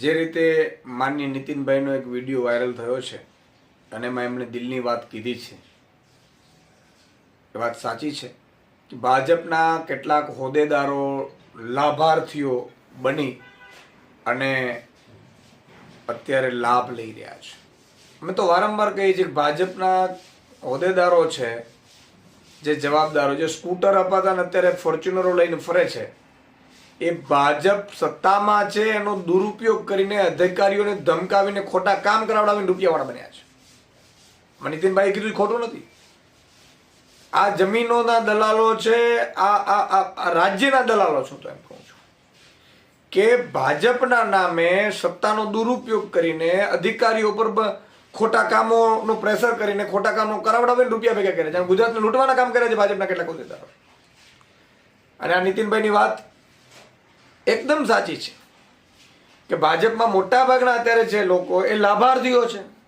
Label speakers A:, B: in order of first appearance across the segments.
A: જે રીતે માન્ય નીતિનભાઈનો એક વીડિયો વાયરલ થયો છે, અને એમાં એમણે દિલની વાત કીધી છે. એ વાત સાચી છે કે ભાજપના કેટલાક હોદ્દેદારો લાભાર્થીઓ બની અને અત્યારે લાભ લઈ રહ્યા છે. અમે તો વારંવાર કહીએ છીએ કે ભાજપના હોદ્દેદારો છે, જે જવાબદારો, જે સ્કૂટર અપાતા ને અત્યારે ફોર્ચ્યુનરો લઈને ફરે છે એ ભાજપ સત્તામાં છે, એનો દુરુપયોગ કરીને અધિકારીઓને ધમકાવીને ખોટા કામ કરાવડાવીને રૂપિયાવાળા બન્યા છે. મનીતિનભાઈ નીતિનભાઈ કીધું ખોટું નથી. આ જમીનોના દલાલો છે, આ આ રાજ્યના દલાલો છું તો એમ કહું છું કે ભાજપના નામે સત્તાનો દુરુપયોગ કરીને અધિકારીઓ પર ખોટા કામોનું પ્રેશર કરીને ખોટા કામો કરાવડાવીને રૂપિયા ભેગા કરે છે. અને ગુજરાતને લૂંટવાના કામ કરે છે ભાજપના કેટલાક હોદ્દેદારો. અને આ નીતિનભાઈની વાત એકદમ સાચી છે કે ભાજપમાં મોટાભાગના અત્યારે છે લોકો, એ લાભાર્થીઓ છે.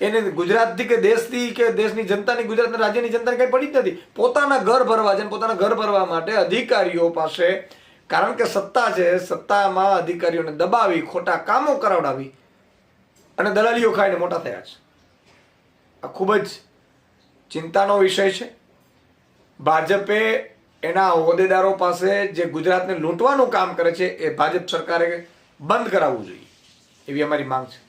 A: એને ગુજરાતથી કે દેશથી કે દેશની જનતાની ગુજરાતના રાજ્યની જનતાને કંઈ પડી જ નથી. પોતાના ઘર ભરવા છે પોતાના ઘર ભરવા માટે અધિકારીઓ પાસે, કારણ કે સત્તા છે, સત્તામાં અધિકારીઓને દબાવી, ખોટા કામો કરાવડાવી અને દલાલીઓ ખાઈને મોટા થયા છે. આ ખૂબ જ ચિંતાનો વિષય છે. ભાજપે એના હોદ્દેદારો પાસે જે ગુજરાતને લૂંટવાનું કામ કરે છે એ ભાજપ સરકારે બંધ કરાવવું જોઈએ. એવી અમારી માંગ છે.